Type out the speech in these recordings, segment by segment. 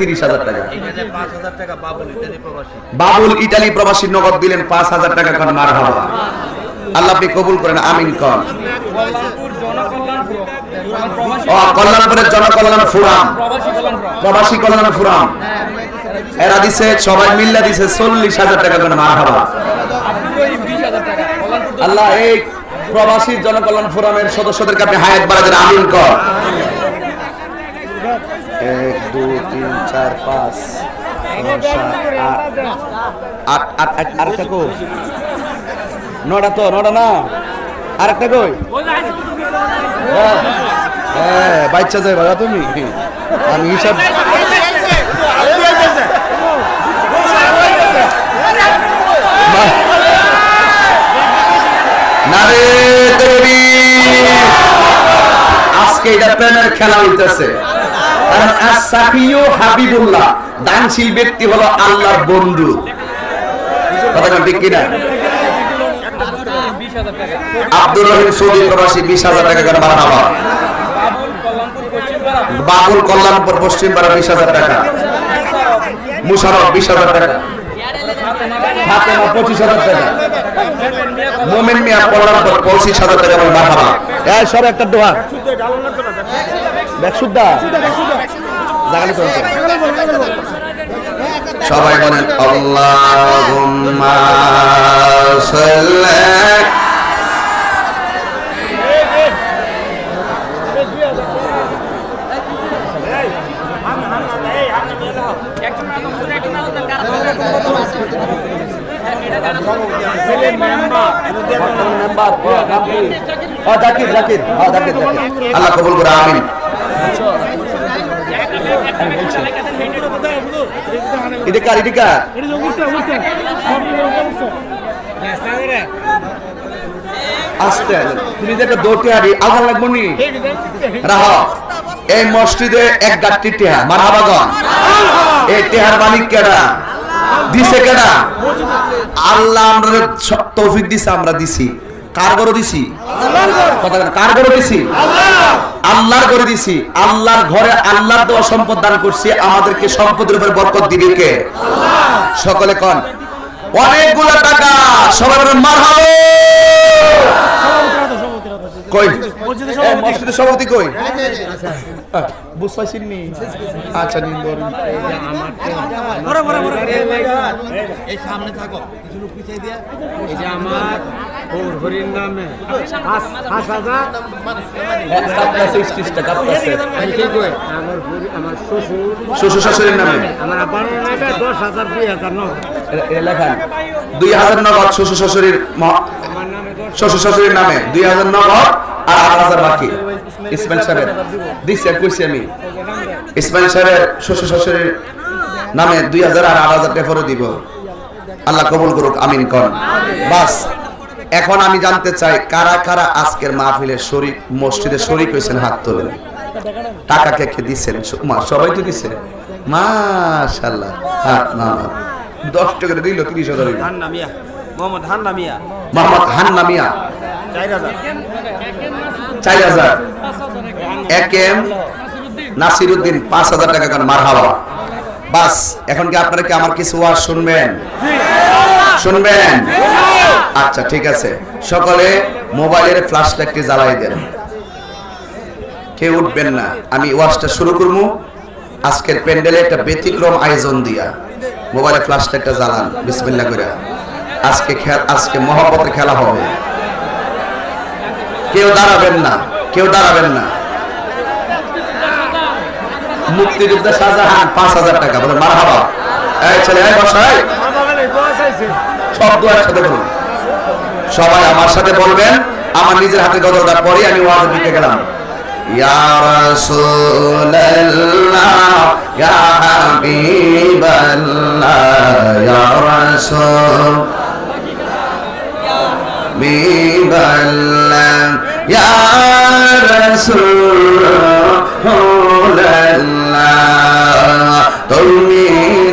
তিরিশ হাজার টাকা। বাবুল ইটালি প্রবাসী। নগদ দিলেন পাঁচ হাজার টাকা কন মার হাবা আল্লাহ আপনি কবুল করেন আমিন কন। কল্যাণপুরের জনকল্যাণ ফুরাম। প্রবাসী কল্যাণ ফুরাম। এরা দিছে সবাই মিল্লা দিছে চল্লিশ হাজার টাকা করে মার হাবা আল্লাহ এই প্রবাসী জনকল্যাণ ফোরামের সদস্যদেরকে আপনি হায়াত বাড়াতেন আমিন কর দুই তিন চার পাঁচ কো নটা তো না। হ্যাঁ, যায় তুমি। আমি হিসাব। আজকে এটা প্রেমের খেলা হইতেছে। কারণ আসাফিও হাবিবুল্লাহ। দানশীল ব্যক্তি হলো আল্লাহর বন্ধু। কথাটা ঠিক কিনা? আব্দুর রহিম সৌদি প্রবাসী বিশ হাজার টাকা করে মারা হওয়া বাবুল কল্যাণপুর পশ্চিম পাড়া বিশ হাজার টাকা। মুশারফ বিশ হাজার টাকা। পঁচিশ হাজার টাকা। মোমেন মিয়া কল্যাণপুর পঁচিশ হাজার টাকা মারা হওয়া একটা দোয়া। জাগালি চলছে সবাই বলেন আল্লাহুম্মা সাল্লি হ্যাঁ জাকির। আল্লাহ কবুল করে আমিন। ইদিকার ইদিকার আস্তে তুমি যে একটা দৌড়তে হারি আঘাত লাগবো নি রাহ এই মসজিদে এক গাঠটি টেহা। মারহাবাগন এই টেহার মালিক কেডা? দিছে কেডা? আল্লাহ আমরা তৌফিক দিছে, আমরা দিছি। কার গরো দিছি? কথা কার গরো দিছি? আল্লাহর করে দিছি। আল্লাহর ঘরে আল্লাহর দেওয়া সম্পদ দান করছি আমাদেরকে সম্পদের উপর বরকত দিবে কে? সকলে কন অনেকগুলো টাকা সবাই বলেন মারহাবা কই? মসজিদের সভাপতি কই? নি আচ্ছা নিন ধরুন। এই সামনে থাকো। কিছু লোক পিছিয়ে দিয়ে। এই যে আমার ওর হরির নামে পাঁচ হাজার। আমার আমার শ্বশুর শ্বশুর শাশুড়ির নামে? আমার আব্বার নামে দশ হাজার দুই হাজার লেখা দুই হাজার নগদ শ্বশুর শাশুড়ির শ্বশুর শাশুড়ির নামে দুই হাজার নগদ আর আট হাজার বাকি। ইসমাইল সাহেবের। দিচ্ছি আর কইছি আমি। ইসমাইল সাহেবের শ্বশুর শাশুড়ির নামে দুই হাজার আর আট হাজার টাকা দিব। আল্লাহ কবুল করুক আমিন কর বাস। এখন আমি জানতে চাই কারা কারা আজকের মাহফিলের শরীক মসজিদে শরীক হয়েছেন হাত তোলেন? টাকা কে কে দিচ্ছেন সবাই তো দিচ্ছে মাশাল্লাহ হ্যাঁ না দশ টাকা দিল তিরিশ হাজার মোহাম্মদ হান্না মিয়া মোহাম্মদ হান্না মিয়া চার হাজার। চার হাজার। এক এম নাসির উদ্দিন পাঁচ হাজার টাকা কেন? মার হাওয়া বাস এখন কি আপনারা কি আমার কিছু ওয়াজ শুনবেন? শুনবেন? আচ্ছা ঠিক আছে। সকলে মোবাইলের ফ্ল্যাশ লাইটটি জ্বালাই দেন। কেউ উঠবেন না। আমি ওয়াজটা শুরু করব। আজকের প্যান্ডেলে একটা ব্যতিক্রম আয়োজন দিয়া। মোবাইলে ফ্ল্যাশ লাইটটা জ্বালান বিসমিল্লা করে আজকে আজকে মহব্বতের খেলা হবে। কেউ দাঁড়াবেন না, কেউ দাঁড়াবেন না। মুক্তিযোদ্ধা শাহজাহান, পাঁচ হাজার টাকা। বলে মার হাবা এই ছেলে, এই বসাই সব দু একসাথে বলুন সবাই আমার সাথে বলবেন, আমার নিজের হাতে গদলটা পরে আমি ওয়াজে দিতে গেলাম। তুমি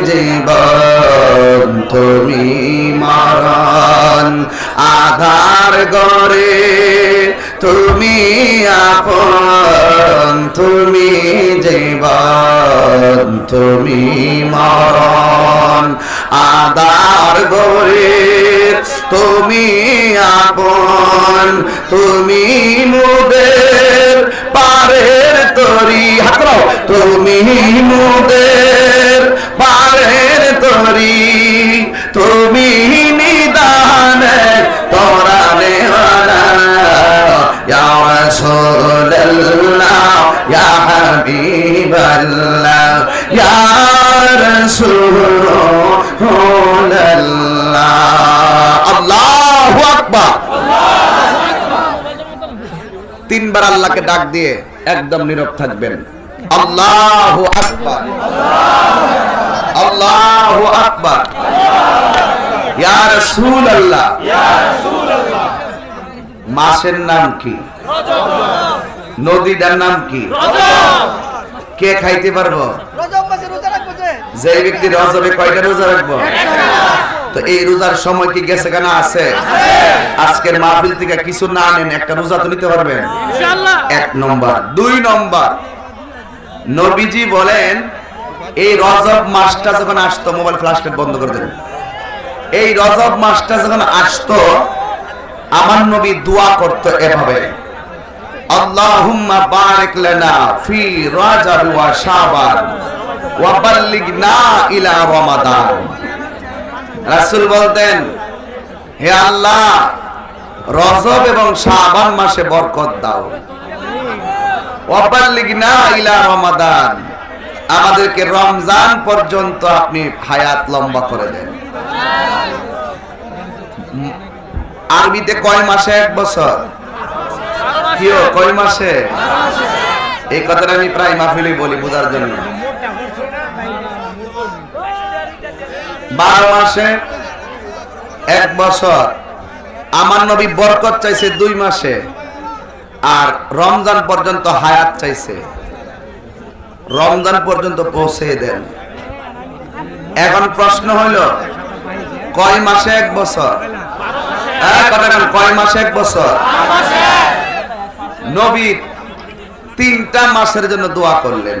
জীবন, তুমি মরণ আধার গরে তুমি আপন, তুমি জীবন, তুমি মরণ। আধার গরে তুমি আপন, তুমি মুদের পারের তরি। হাত তুমি মুদের পারের তরি, তুমি নিদানে তিনবার আল্লাহকে ডাক দিয়ে একদম নীরব থাকবেন। আল্লাহ আকবর। আল্লাহ আকবর। ইয়ার সুল আল্লাহ মাসের নাম কি? নদীটার নাম কি? কে খাইতে পারব? যে ব্যক্তি রজবে কয়টা রোজা রাখব? তো এই রোজার সময় কি গেছে কেন আছে? আজকের মাহফিল থেকে কিছু না নেন একটা রোজা তো নিতে পারবেন। এক নম্বর। দুই নম্বর। নবীজি বলেন এই রজব মাসটা যখন আসতো মোবাইল বন্ধ করে দেন। এই রজব মাসটা যখন আসতো আমার নবী দোয়া করতো এভাবে। আল্লাহুম্মা বারিক লানা ফি রাজাব ওয়া শাবান। বলতেন, হে আল্লাহ, রজব এবং মাসে বরকত দাও। আমাদেরকে রমজান পর্যন্ত আপনি হায়াত লম্বা করে দেন। আরবিতে কয় মাসে এক বছর? কিও কয় মাসে? এই কথাটা আমি প্রায় মাহফিলে বলি বোঝার জন্য। বারো মাসে এক বছর। আমার নবী বরকত চাইছে দুই মাসে আর রমজান পর্যন্ত হায়াত চাইছে। রমজান পর্যন্ত পৌঁছে দেন। এখন প্রশ্ন হইল কয় মাসে এক বছর? হ্যাঁ, কয় মাসে এক বছর? নবী তিনটা মাসের জন্য দোয়া করলেন।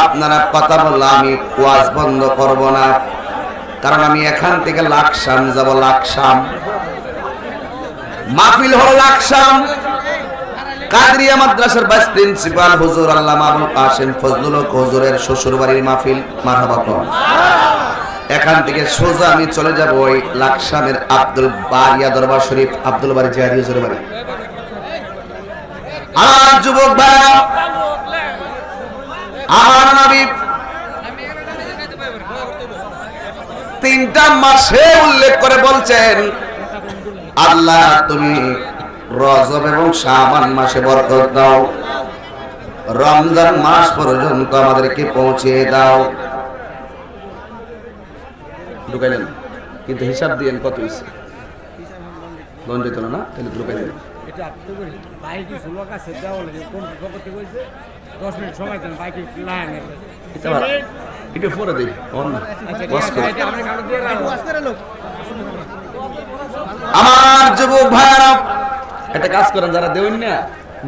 আপনারা কথা বললে আমি ওয়াজ বন্ধ করব না। কারণ আমি এখান থেকে লাকসাম যাব লাকসাম। মাহফিল হলো লাকসাম। কাদরিয়া মাদ্রাসার ভাইস প্রিন্সিপাল হুজুর আল্লামা আবুল কাসেম ফজলুল হক হুজুরের শ্বশুর বাড়ির মাহফিল, মারহাবা। এখান থেকে সোজা আমি চলে যাব ওই লাকসামের আব্দুল বারিয়া দরবার শরীফ, আব্দুল বারি জিয়ারি হুজুরের বাড়ি আমার যুবক ভাইরা নবী। তিনটা মাসে উল্লেখ করে বলছেন, আল্লাহ তুমি রজব এবং শাবান মাসে বরকত দাও। রমজান মাস পর্যন্ত আমাদেরকে পৌঁছে দাও। ঢুকাইলেন। কিন্তু হিসাব দিয়েন কত হয়েছে? গঞ্জ না, তাহলে ঢুকাইলেন। এটা দশ মিনিট সময় দেন বাইকে লাইন। একটু পরে দিই অন্য আমার যুবক ভাইরা একটা কাজ করেন যারা দেবেন না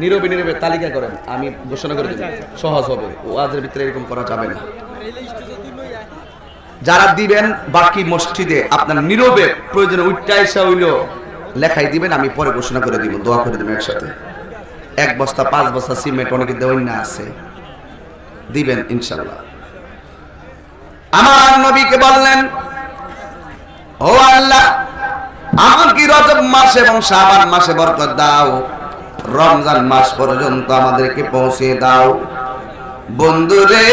নীরবে নীরবে তালিকা করেন আমি ঘোষণা করে দিই সহজ হবে ওয়াজের ভিতরে এরকম করা যাবে না। যারা দিবেন বাকি মসজিদে আপনার নীরবে প্রয়োজনে উচ্চা এসা হইল লেখাই দিবেন আমি পরে ঘোষণা করে দিব দোয়া করে দেবেন একসাথে। এক বস্তা, পাঁচ বস্তা সিমেন্ট অনেকে না আছে। দিবেন ইনশাল্লাহ। আমার নবীকে বললেন, ও আল্লাহ আমাকে রজব মাস এবং শাবান মাসে বরকত দাও? রমজান মাস পর্যন্ত আমাদেরকে পৌঁছে দাও। বন্ধুরে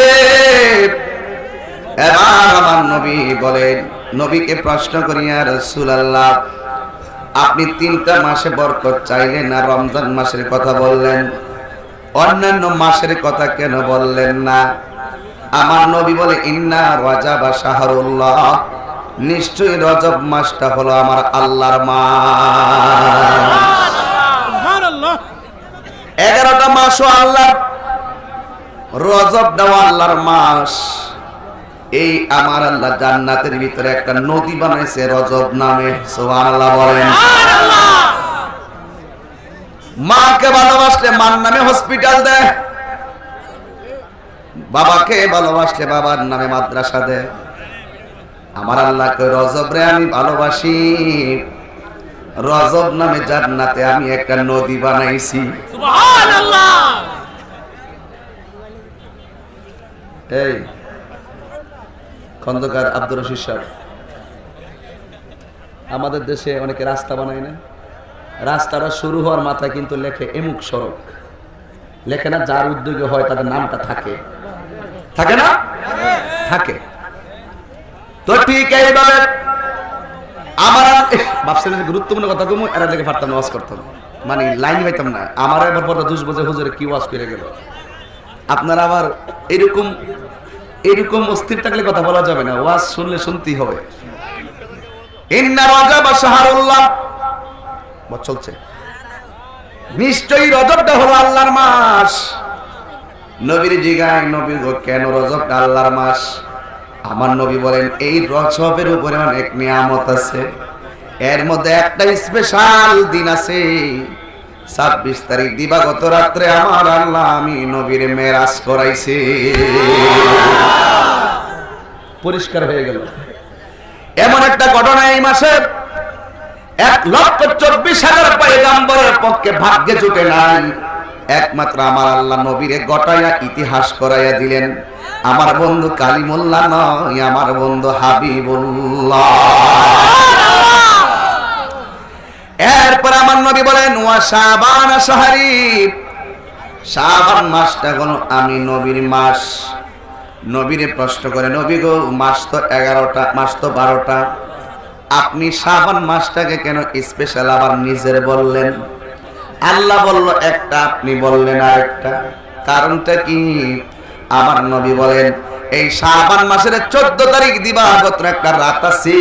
এবার আমার নবী বলেন, নবীকে প্রশ্ন করিয়া রসুল আল্লাহ আপনি তিনটা মাসে বরকত চাইলেন না রমজান মাসের কথা বললেন? অন্যান্য মাসের কথা কেন বললেন না? আমার নবী বলে ইন্না রাজা বা শাহরুল্লাহ। নিশ্চয়ই রজব মাসটা হলো আমার আল্লাহর মাস। এগারোটা মাসও আল্লাহ রজব দেওয়া আল্লাহর মাস। এই আমার আল্লাহ জান্নাতের ভিতরে একটা নদী বানাইছে রজব নামে সুবহানাল্লাহ বলেন। মাকে ভালোবাসলে মার নামে হসপিটাল দেয়। বাবাকে ভালোবাসলে বাবার নামে মাদ্রাসা দেয়। আমার আল্লাহকে রজব রে আমি ভালোবাসি। রজব নামে জান্নাতে আমি একটা নদী বানাইছি। সুবহানাল্লাহ। এই খন্দকার আব্দুর রশিদ সাহেব। আমাদের দেশে অনেকে রাস্তা বানায় না। রাস্তাটা শুরু হওয়ার মাথায় কিন্তু লেখে এমুক সড়ক। লেখে না, যার উদ্যোগে হয় তাদের নামটা থাকে। থাকে না? থাকে। তো ঠিক এইভাবে আমার যে গুরুত্বপূর্ণ কথা কমু এরা লেগে পারতাম ওয়াজ করতাম। মানে লাইন পাইতাম না। আমার এবার পরে দুশ বছর হুজুরে কি ওয়াজ করে গেল। আপনারা আবার এরকম এরকম অস্থির থাকলে কথা বলা যাবে না, ওয়াজ শুনলে শুনতেই হবে। ইন্না শাহরুল্লাহ। চলছে। নিশ্চয়ই রজবটা হলো আল্লাহর মাস। নবীর জিগায় নবী কেন রজবটা আল্লাহর মাস? আমার নবী বলেন, এই রজবের উপরে অনেক নিয়ামত আছে। এর মধ্যে একটা স্পেশাল দিন আছে। ছাব্বিশ তারিখ দিবাগত রাত্রে আমার আল্লাহ আমি নবীর মেরাজ করাইছে। পরিষ্কার হয়ে গেল। এমন একটা ঘটনা এই মাসে এক লক্ষ চব্বিশ হাজার পয়গাম্বরের পক্ষে ভাগ্যে জুটে নাই। একমাত্র আমার আল্লাহ নবীরে গটাইয়া ইতিহাস করাইয়া দিলেন। আমার বন্ধু কালিমুল্লাহ নয়, আমার বন্ধু হাবিবুল্লাহ। এরপর আমার নবী বলেন, ওয়া শাবান শাহরি। শাবান মাসটা হলো আমি নবীর মাস। নবীরে প্রশ্ন করে, নবী গো, মাস তো এগারোটা, মাস তো বারোটা। আপনি শাবান মাসটাকে কেন স্পেশাল আবার নিজের বললেন? আল্লাহ বলল, একটা আপনি বললেন আরেকটা। কারণটা কি? আমার নবী বলেন, এই শাবান মাসের চোদ্দ তারিখ দিবাগত একটা রাত আছে।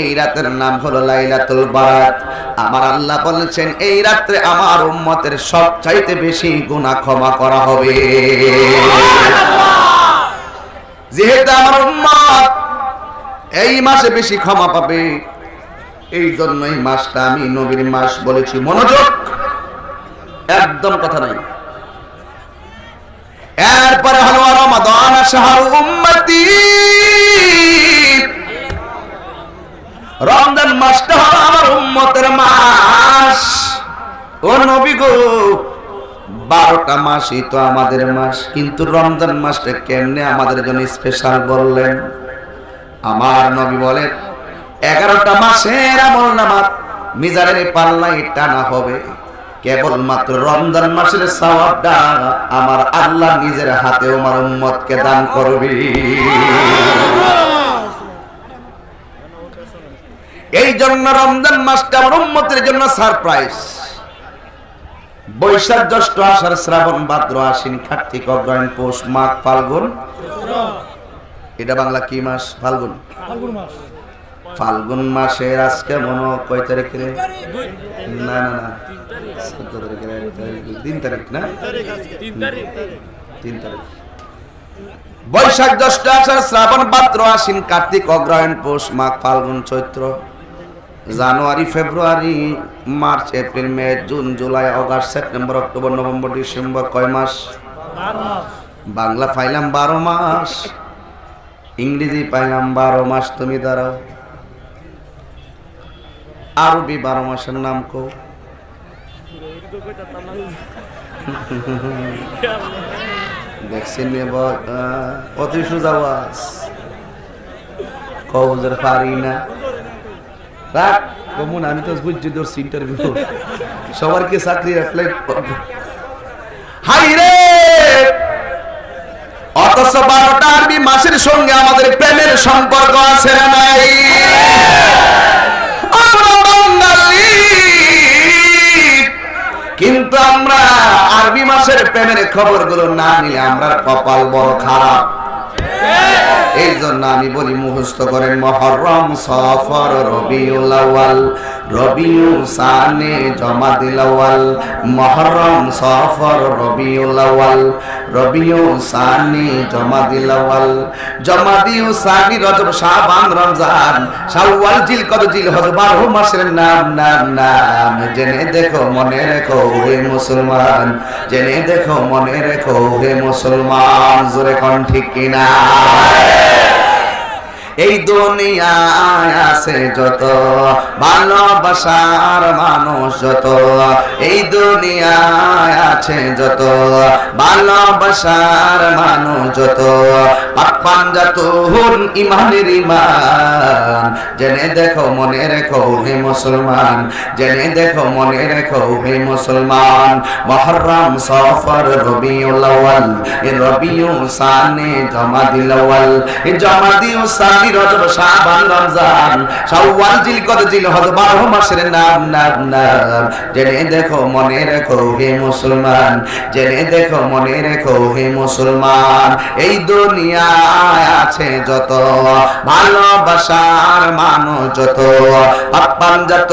এই রাতের নাম হলো লাইলাতুল বারাত আমার আল্লাহ বলেছেন, এই রাত্রে আমার উম্মতের সব চাইতে বেশি গুনাহ ক্ষমা করা হবে। যেহেতু আমার উম্মত এই মাসে বেশি ক্ষমা পাবে, এই জন্য এই মাসটা আমি নবীর মাস বলেছি। মনোযোগ, একদম কথা নাই। এরপরে হলো রমাদান শাহরু উম্মতি। রমজান মাসটা হলো আমার উম্মতের মাস। ও নবী গো, বারোটা মাসই তো আমাদের মাস, কিন্তু রমজান মাসটা কেমনে আমাদের জন্য স্পেশাল বললেন? আমার নবী বলেন, এগারোটা মাসের আমল নামাত মিজানের পাল্লাই টানা হবে। কেবলমাত্র রমজান মাসের সওয়াবটা আমার আল্লাহ নিজের হাতে আমার উম্মতকে দান করবে। এই জন্য রমজান মাসটা আমার উম্মতের জন্য সারপ্রাইজ। বৈশাখ জ্যৈষ্ঠ আষাঢ় শ্রাবণ ভাদ্র আশ্বিন কার্তিক অগ্রহায়ণ পৌষ মাঘ ফাল্গুন। এটা বাংলা কি মাস? ফাল্গুন। ফাল্গুন মাসের আজকে মনে কয় তারিখে। রে? না না। না চোদ্দ তারিখ, তিন তারিখ না? তিন তারিখ। বৈশাখ জ্যৈষ্ঠ আষাঢ় শ্রাবণ ভাদ্র আশ্বিন কার্তিক অগ্রহায়ণ পৌষ মাঘ ফাল্গুন চৈত্র। January, February, March, April, May, June, July, August, September, October, November, December, কয় মাস? বাংলা পাইলাম বারো মাস। ইংরেজি পাইলাম বারো মাস, তুমি দাঁড়াও। আরবি বারো মাসের নাম কো দেখছেন অতি সুজাওয়াজ কবজের পারি না। আমি তো বুঝছি তোর ইন্টারভিউ চাকরি অ্যাপ্লাই মাসের সঙ্গে আমাদের প্রেমের সম্পর্ক আছে না নাই? কিন্তু আমরা আরবি মাসের প্রেমের খবরগুলো না নিলে আমরা কপাল বড় খারাপ। এই জন্য আমি বলি মুখস্থ করেন মহরম সফর রবিউল আউয়াল। রবিউল সানে জমাদিল আউয়াল মহরম সফর রবিউল আউয়াল। রবিউল সানি জমাদিল আউয়াল জমাদিউ সানি রজব, শাবান, রমজান, শাওয়াল জিল কদ জিল হজ বারো মাসের নাম নাম নাম। জেনে দেখো, মনে রেখো হে মুসলমান, জেনে দেখো, মনে রেখো হে মুসলমান। জোরে কোন কিনা এই দুনিয়ায় আছে যত, ভালোবাসার মানুষ যত, এই দুনিয়ায় আছে যত, ভালোবাসার মানুষ যত। পাপান যত হুন ইমানের ইমান জেনে দেখো মনে রেখো হে মুসলমান, জেনে দেখো মনে রেখো হে মুসলমান। মহরম সফর রবিউল আউয়াল, এ রবিউল সানে জমাদিল আউয়াল জমাদিউ সানি রজব শাবান রমজান, শাওয়াল জিলকদ জিল 12 মাসের নাম নাম নাম। জেনে দেখো, মনে রেখো হে মুসলমান, জেনে এই দুনিয়ায় আছে যত ভালোবাসার মানুষ, যত পাপ্পান যত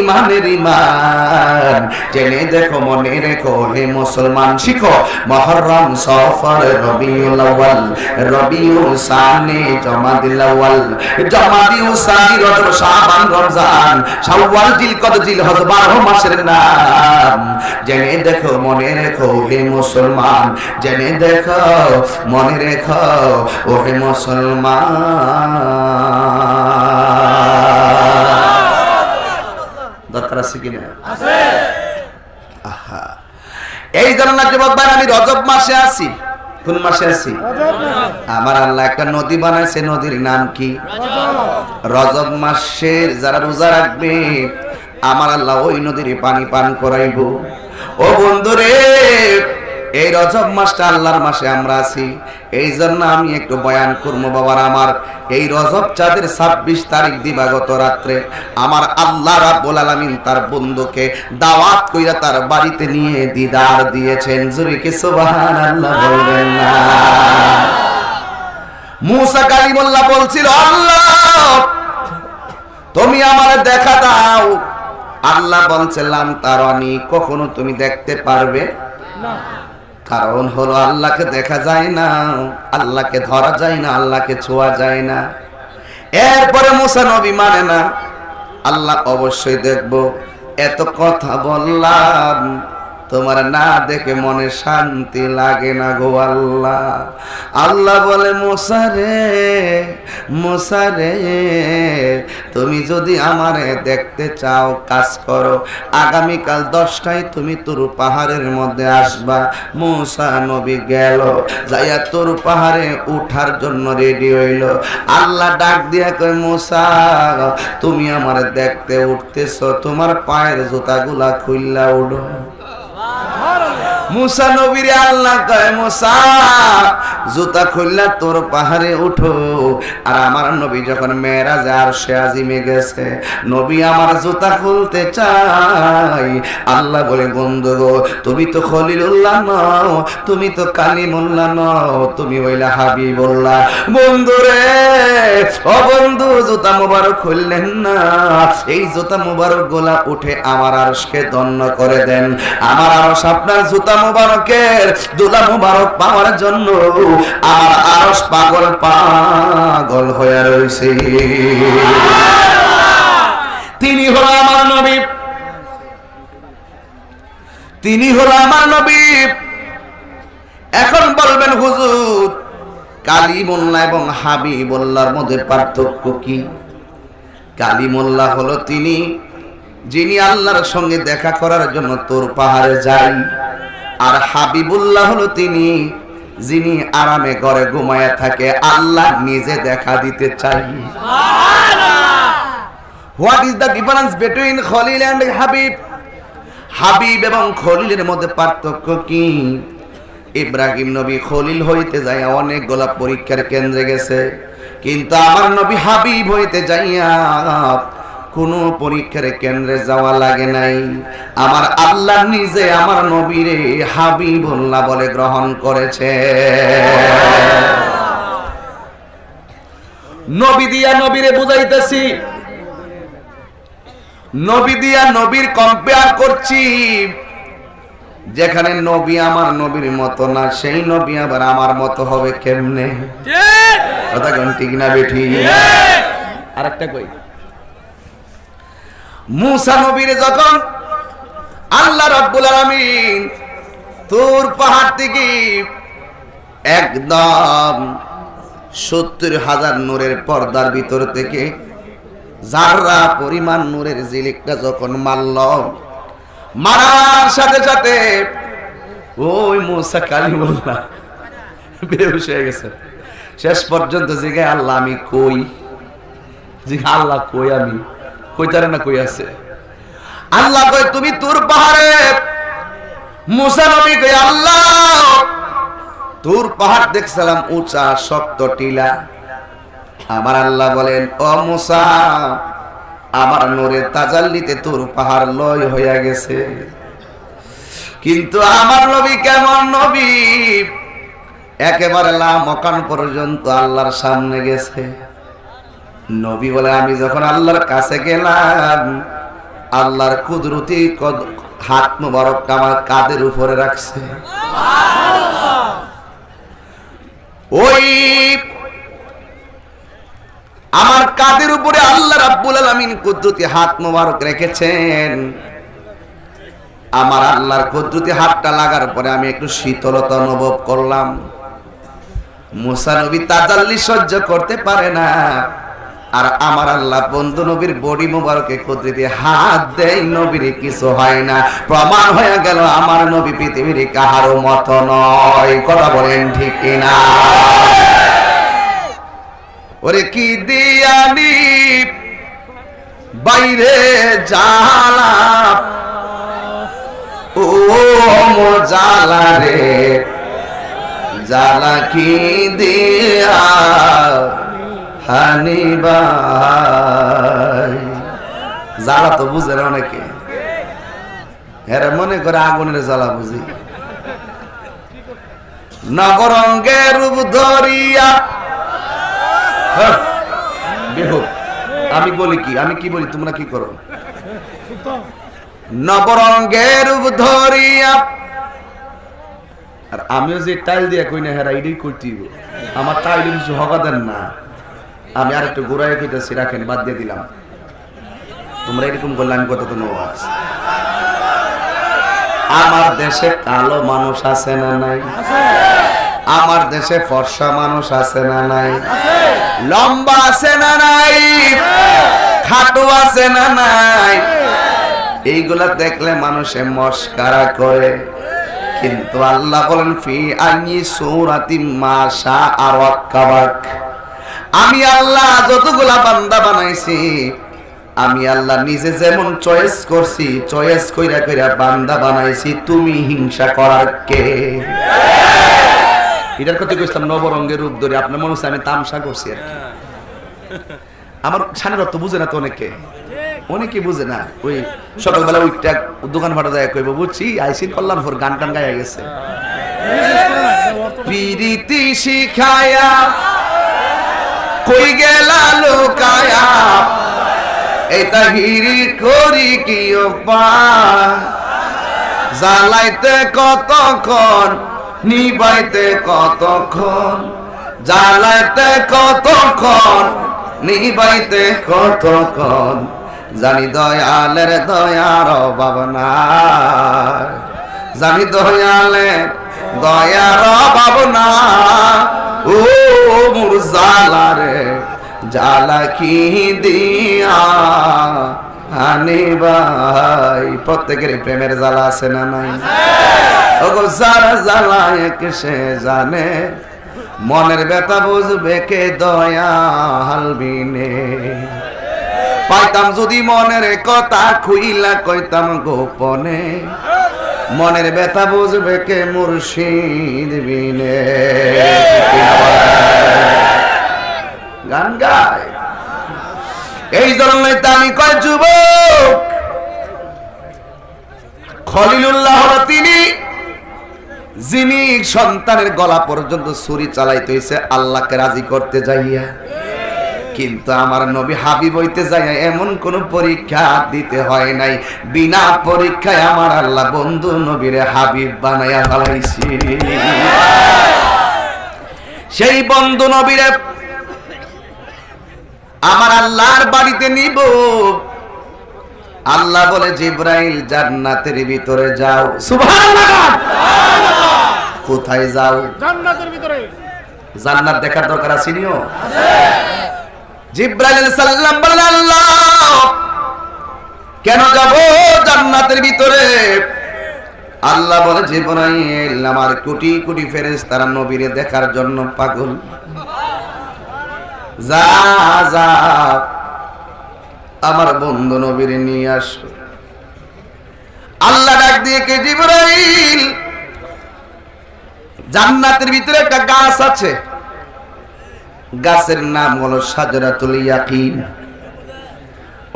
ইমানের ইমান জেনে দেখো, মনে রেখো হে মুসলমান, শিখো মহরম সফর রবিউল আউয়াল, রবিউল সানি জমাদিল আউয়াল জমাদিউ সানি রজব শাবান রমজান শাওয়াল জিলকদ জিল 12 মাসের নাম। জেনে দেখো মনে রেখো হে মুসলমান। জেনে দেখো মনে রেখো ও হে মুসলমান। দরকার আছে কিনা আহা। এই জন্য যুবক ভাই আমি রজব মাসে আছি। কোন মাসে আছি? আমার আল্লাহ একটা নদী বানাইছে, নদীর নাম কি? রজব মাসের যারা রোজা রাখবে, আমার আল্লাহ ওই নদীর পানি পান করাইব। ও বন্ধুরে, এই রজব মাসটা আল্লাহর মাসে আমরা আছি। এই জন্য আমি একটু বয়ান করব, বাবার আমার। এই রজব চাঁদের ছাব্বিশ তারিখ দিবাগত রাত্রে আমার আল্লাহ রাব্বুল আলামিন তার বন্ধুকে দাওয়াত কইরা তার বাড়িতে নিয়ে দিদার দিয়েছেন। জুরে কি সুবহানাল্লাহ বলবেন না? মুসা কালিমুল্লাহ বলছিল আল্লাহ তুমি আমার দেখা দাও। আল্লাহ বলছিলাম তারানি কখনো তুমি দেখতে পারবে? কারণ হলো আল্লাহকে দেখা যায় না আল্লাহকে ধরা যায় না আল্লাহকে ছোঁয়া যায় না। এরপরে মুসা নবী মানে না আল্লাহ অবশ্যই দেখব। এত কথা বললাম তোমার না দেখে মনে শান্তি লাগে না গো আল্লাহ। আল্লাহ বলে মোসারে মোসারে তুমি যদি আমারে দেখতে চাও, কাজ করো। আগামীকাল দশটায় তুমি তোর পাহাড়ের মধ্যে আসবা। মোসা নবী গেল, যাইয়া তোর পাহাড়ে উঠার জন্য রেডি হইল। আল্লাহ ডাক দিয়া কই মোসা, তুমি আমার দেখতে উঠতেছ, তোমার পায়ের জুতাগুলা খুললা উঠো মুসা নবীরে আল্লাহ কয়, মুসা, জুতা খুললা তোর পাহাড়ে উঠো। আর আমার নবী যখন মেয়েরাজে আর সে আজিমে গেছে, নবী, আমার জুতা খুলতে চাই। আল্লাহ বলে, বন্ধু গো, তুমি তো খলিলুল্লাহ নও, তুমি তো কালিমুল্লাহ নও, তুমি হইলা হাবিবুল্লাহ। বন্ধু রে, ও বন্ধু, জুতা মোবারক খুললেন না। এই জুতা মোবারক গোলা উঠে আমার আরশকে দন্য করে দেন। আমার আরশ আপনার জুতা মোবারকের দুলা মোবারক পাওয়ার জন্য আমার আরশ পাগল পাগল হয়ে রয়েছে তিনি হলো আমার নবী। তিনি হলো আমার নবী। এখন বলবেন হুজুর, কালিমুল্লাহ এবং হাবিবুল্লাহর মধ্যে পার্থক্য কি? কালিমুল্লাহ হলো তিনি, যিনি আল্লাহর সঙ্গে দেখা করার জন্য তোর পাহাড়ে যাই আর হাবিবুল্লাহ হলো তিনি যিনি আরামে ঘরে ঘুমায়া থাকে আল্লাহ নিজে দেখা দিতে চাই। What is the difference between Khalil and Habib Habib এবং খলিলের মধ্যে পার্থক্য কি? ইব্রাহিম নবী খলিল হইতে যায় অনেক গোলাপ পরীক্ষার কেন্দ্রে গেছে কিন্তু আমার নবী হাবিব হইতে যাইয়া কোনো পরীক্ষার কেন্দ্রে যাওয়া লাগে নাই। আমার আল্লাহ নিজে আমার নবীরে হাবিবুল্লাহ বলে গ্রহণ করেছে। নবী দিয়া নবীরে বুঝাইতেছি। নবী দিয়া নবীর কম্পেয়ার করছি। যেখানে নবী আমার নবীর মতো না সেই নবী আবার আমার মতো হবে কেমনে? কথা ঠিক না বেঠি? আরেকটা কই? মুসা নবীর যখন আল্লাহ রাব্বুল আলামিন তোর পাহাড় থেকে একদম সত্তর হাজার নূরের পর্দার ভিতর থেকে যাররা পরিমাণ নূরের জিলিকটা যখন মারল, মারার সাথে সাথে ওই মুসা কালী বললা বেহুশ হয়ে গেছে। শেষ পর্যন্ত জিগে আল্লাহ আমি কই? জিগে আল্লাহ কই আমি? কইতারে না কই আছে? আল্লাহ কই তুমি তোর পাহাড়ে, মুসা নবী কই আল্লাহ, তোর পাহাড় দেখছিলাম উঁচা, শক্ত টিলা। আমার আল্লাহ বলেন, ও মুসা, আমার নূরের তাজাল্লিতে তোর পাহাড় লয় হইয়া গেছে। কিন্তু আমার নবী কেমন নবী? একেবারে লামকান পর্যন্ত আল্লাহর সামনে গেছে। নবী বলে, আমি যখন আল্লাহর কাছে গেলাম, আল্লাহর কুদরতি হাত মুবারকটা আমার কাদের উপরে রাখছে। ওই আমার কাদের উপরে আল্লাহ রাব্বুল আলামিন কুদরতি হাত মোবারক রেখেছেন। আমার আল্লাহর কুদরতি হাতটা লাগার পরে আমি একটু শীতলতা অনুভব করলাম। মুসা নবী তাজাল্লি সহ্য করতে পারে না। আর আমার আল্লাহ বন্ধু নবীর বডি মোবারকে কুদরতি হাত দেয়, নবীর কিছু হয় না। প্রমাণ হয়ে গেল আমার নবী পৃথিবীর কাহারও মত নয়। কথা বলেন ঠিক কিনা? ওরে কি দিয়ানি? বাইরে জালা ও মো জালা রে। জালা কি দিয়া? হানি বাই জ্বালা তো বুঝে না অনেকে। হেরে মনে করে আগুনের জ্বালা বুঝি। নবরঙ্গের রূপ ধরিয়া। হ্যাঁ। আমি বলি কি? আমি কি বলি? তোমরা কি করো? নবরঙ্গের রূপ ধরিয়া। আর আমিও যে টাইল দিয়া কই না হেরা, এটাই করতে আমার টাইল কিছু হকা দেন না। আমি আর একটু গোড়ায় কইতেছি রাখেন, বাদ দিয়ে দিলাম। তোমরা এরকম করলে আমি কত তো আমার দেশে কালো মানুষ আছে না নাই? আমার দেশে ফর্সা মানুষ আছে না নাই? লম্বা আছে না নাই? খাটো আছে না নাই? এইগুলা দেখলে মানুষে মস্কারা করে। কিন্তু আল্লাহ বলেন, ফি আনি সৌরাতি মাশা আর ওয়াক্কাবাক আমি আল্লাহ যতগুলা বান্দা বানাইছি আমি আল্লাহ নিজে যেমন চয়েস করছি চয়েস কইরা কইরা বান্দা বানাইছি তুমি হিংসা করার কে? এটার কথা কইছিলাম নবরঙ্গের রূপ ধরে আপনার মনে হচ্ছে আমি তামসা করছি আর কি। আমার সানের অর্থ বুঝে না তো অনেকে। অনেকে বুঝে না। ওই সকালবেলা ওইটা দোকান ভাড়া যায় কইব বুঝছি আইসি কল্যাণপুর গান টান গাইয়া গেছে। পিরিতি শিখায়া কই গেলা লোকায়া? এটা হিরি করি কি জ্বালাইতে কতক্ষণ, নিবাইতে কতক্ষণ? জ্বালাইতে কতক্ষণ, নিবাইতে কতক্ষণ? জানি দয়ালের দয়ার অভাব নাই। জানি দয়ালের দয়ার অভাব না ও মোর জালারে জালা কি দিয়া? হানি ভাই প্রত্যেকের প্রেমের জ্বালা আছে না নাই? ওগো যারা জ্বালা এক সে জানে? মনের ব্যথা বুঝবে কে দয়া হালবিনে পাইতাম যদি মনের কথা খুইলা কইতাম গোপনে। মনের ব্যথা বুঝবে কে মুর্শিদ বিনে। গান গায়। এই তো আমি কয় যুবক? খলিলুল্লাহ তিনি, যিনি সন্তানের গলা পর্যন্ত ছুরি চালাইতে হইছে, আল্লাহকে রাজি করতে যাইয়া। কিন্তু আমার নবী হাবিব হইতে যাইয়া এমন কোন পরীক্ষা দিতে হয় নাই। বিনা পরীক্ষায় আমার আল্লাহ বন্ধু নবীরে হাবিব বানাইয়া ফেলাইছি। সেই বন্ধু নবীরে আমার আল্লাহর বাড়িতে নিব। আল্লাহ বলে জিব্রাইল জান্নাতের ভিতরে যাও। সুবহানাল্লাহ! কোথায় যাও? জান্নাতের ভিতরে। জান্নাত দেখার দরকার আছে নিও? কেন যাব জান্নাতের ভিতরে? আল্লাহ বলে, জিব্রাইল, আমার কোটি কোটি ফেরেশতারা নবীরে দেখার জন্য পাগল। যা যা, আমার বন্ধু নবীরে নিয়ে আসো। আল্লাহ ডাক দিয়ে কে, জিব্রাইল, জান্নাতের ভিতরে একটা গাছ আছে। গাছের নাম হলো সাজরাতুল ইয়াকিন।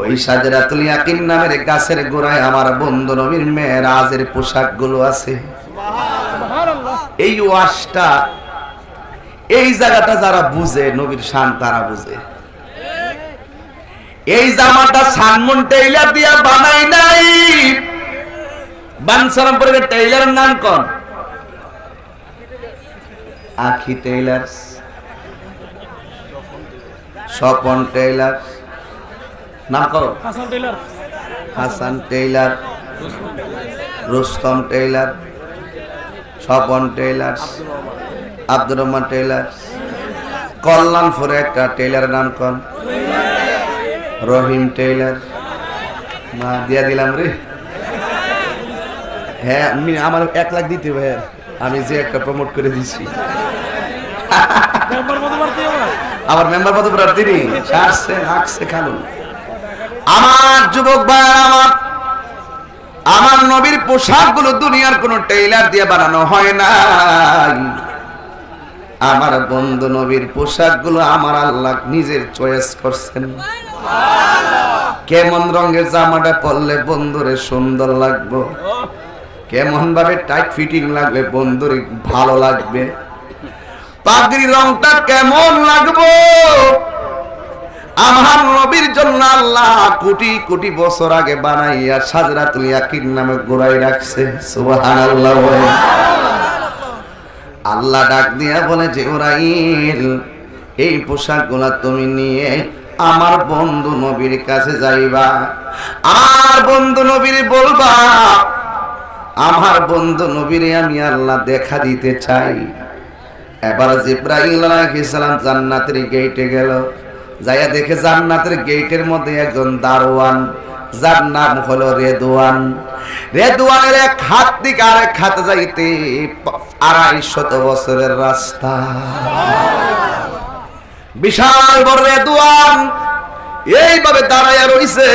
ওই সাজরাতুল ইয়াকিন নামের গাছের গোড়ায় আমার বন্ধু নবীর মেয়েরাজের পোশাকগুলো আছে। এই ওয়াশটা, এই জায়গাটা যারা বুঝে, নবীর শান তারা বুঝে। এই জামাটা সানমন টেইলার দিয়া বানাই নাই। বানসারামপুরের টেইলারের নাম কোন? আখি টেইলার্স। স্বপন টেইলার। নাম করো। Hasan tailor. Hasan tailor Rustam tailor Swapan tailor Abdur Rahman tailor কল্যাণপুরে একটা টেইলার নাম কন। রহিম টেইলার। মা দিয়া দিলাম রে। হ্যাঁ আমি আমার এক লাখ দিতে হবে। আমি যে একটা প্রমোট করে দিছি। আমার মেম্বার পদ প্রার্থী আসছে আসছে খালুন। আমার যুবক ভাইয়ার, আমার আমার নবীর পোশাকগুলো দুনিয়ার কোন টেইলার দিয়ে বানানো হয় নাই। আমার বন্ধু নবীর পোশাকগুলো আমার আল্লাহ নিজের চয়েস করছেন। কেমন রঙের জামাটা পরলে বন্ধুরে সুন্দর লাগবে? কেমন ভাবে টাইট ফিটিং লাগবে বন্ধুরে ভালো লাগবে? পাগড়ি রংটা কেমন লাগবো? আমার নবীর জন্য আল্লাহ কোটি কোটি বছর আগে বানাইয়া সাজরা সাজরাতুল ইয়াকিন নামে গোড়াই রাখছে। সুবহানাল্লাহ। আল্লাহ ডাক দিয়া বলে যে ওরাইল এই পোশাকগুলা তুমি নিয়ে আমার বন্ধু নবীর কাছে যাইবা। আমার বন্ধু নবীর বলবা, আমার বন্ধু নবীরে আমি আল্লাহ দেখা দিতে চাই। এবার জিব্রাহিম আলাইহিস সালাম জান্নাতের গেটে গেল। যাইয়া দেখে জান্নাতের গেটের মধ্যে একজন দারোয়ান, যার নাম হলো রেদওয়ান। রেদওয়ানের এক হাত থেকে আরেক হাত যাইতে আড়াই শত বছরের রাস্তা। বিশাল বড় রেদওয়ান, এইভাবে দাঁড়াইয়া রইছে।